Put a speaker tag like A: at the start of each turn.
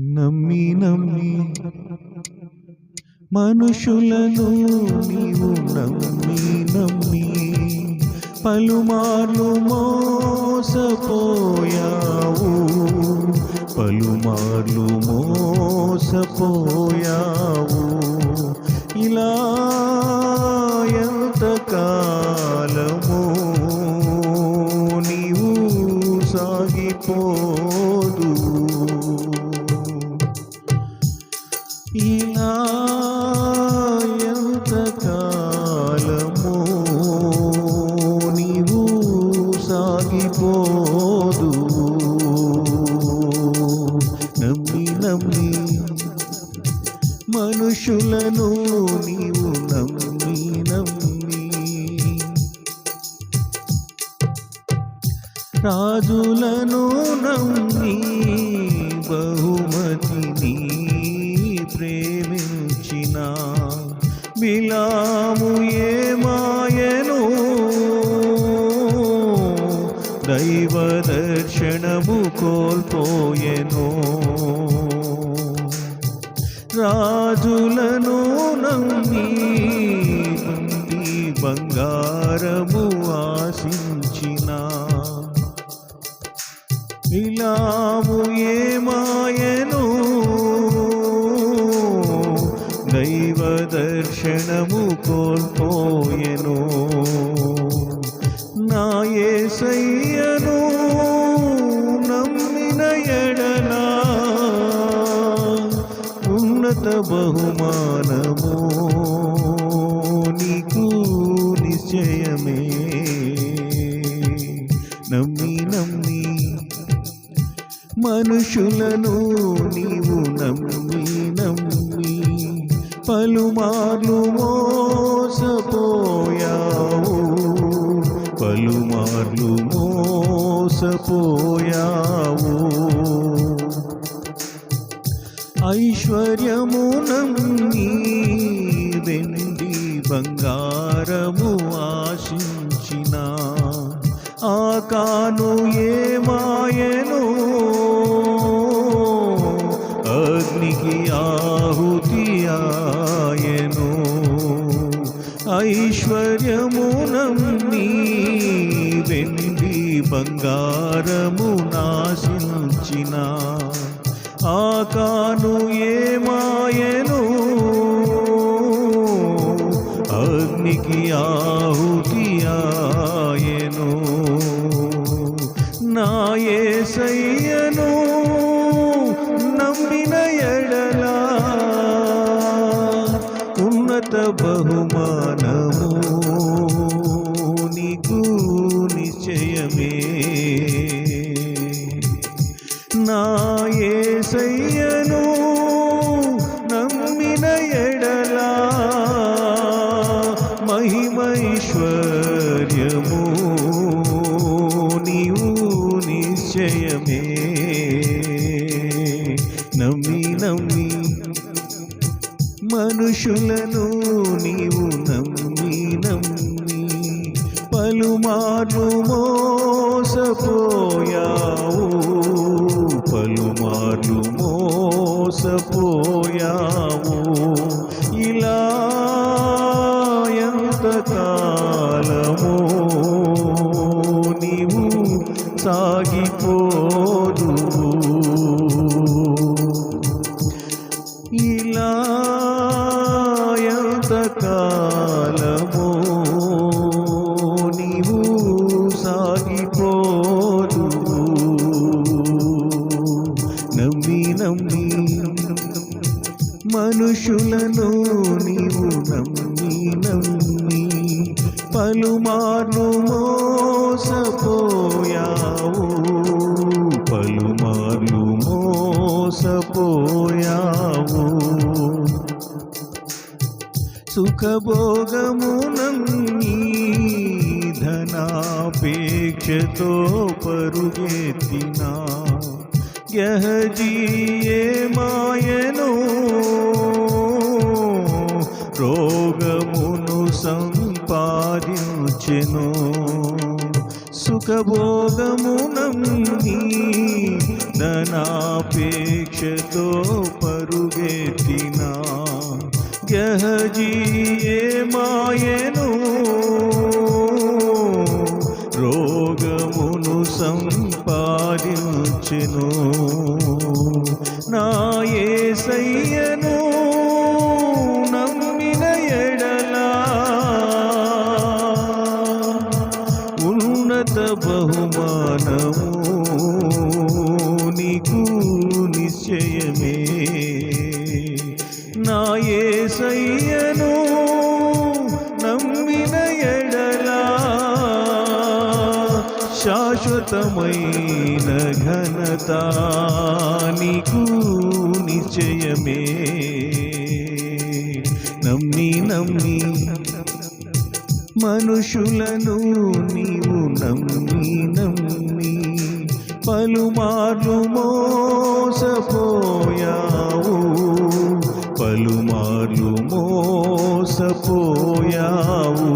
A: నమ్మి నమ్మి మనుషులను నీవు నమ్మి నమ్మి పలుమార్లు మోసపోయావు. పలుమార్లు మోసపోయావు. ఇలా ఎంతకాలము నీవు సాగిపో మనుషులను నీవు నమ్మి నమ్మి. రాజులను నమ్మి బహుమతిని ప్రేమించిన బిలాము ఏమాయను? దైవ దర్శనము కోల్పోయెను. రాజులను నమ్మి ఉంది బంగారము ఆశించిన. ఇలాము ఏమాయను? దైవ దర్శనము కోల్పోయెను. నా సై ఉన్నత బహుమానము నీకు నిశ్చయమే. నమ్మి నమ్మి మనుషులను నీవు నమ్మి నమ్మి పలుమార్లు మోసపోయావు. పలుమార్లు మోసపోయావు. ఐశ్వర్యము నమ్మి వెండి బంగారము ఆశించిన ఆకాను ఏమాయను అగ్నికి ఆహుతి ఆయను. ఐశ్వర్యము నమ్మి వెండి బంగారము నాశించినా ఆకాను ఏమాయను అగ్నికి ఆహుతి ఆయను. నా యేసయ్యను నమ్మిన ఎడలా ఉన్నత బహుమానము యేసయ్యను నమ్మిన ఎడలా మహిమైశ్వర్యము నీవు నిశ్చయమే నమ్మి నమ్మి మనుషులను నీవు నమ్మి నమ్మి పలుమార్లు మోసపోయావు పలుమార్లు మోసపోయావు. ఇలా ఎంతకాలము నీవు సాగిపోదు. ఇలా ఎంతకాలము మనుషులను నీవు నమ్మి నమ్మి పలుమార్లు మోసపోయావు. పలుమార్లు మోసపోయావు. సుఖభోగమునన్నీ ధనాపేక్షతో పరుగెత్తినా. గహజీయే మాయే సంపాదించెను సుఖభోగమునన్నీ ధనాపేక్షతో పరుగెత్తినా. గహజీయే మాయను నిశ్చయమే నా యేసయ్యను నమ్మిన ఎడలా శాశ్వతమైన ఘనత నీకు నిశ్చయమే. నమ్మి నమ్మి మనుషులను నీవు నమ్మి నమ్మి పలుమా మోసపోయావు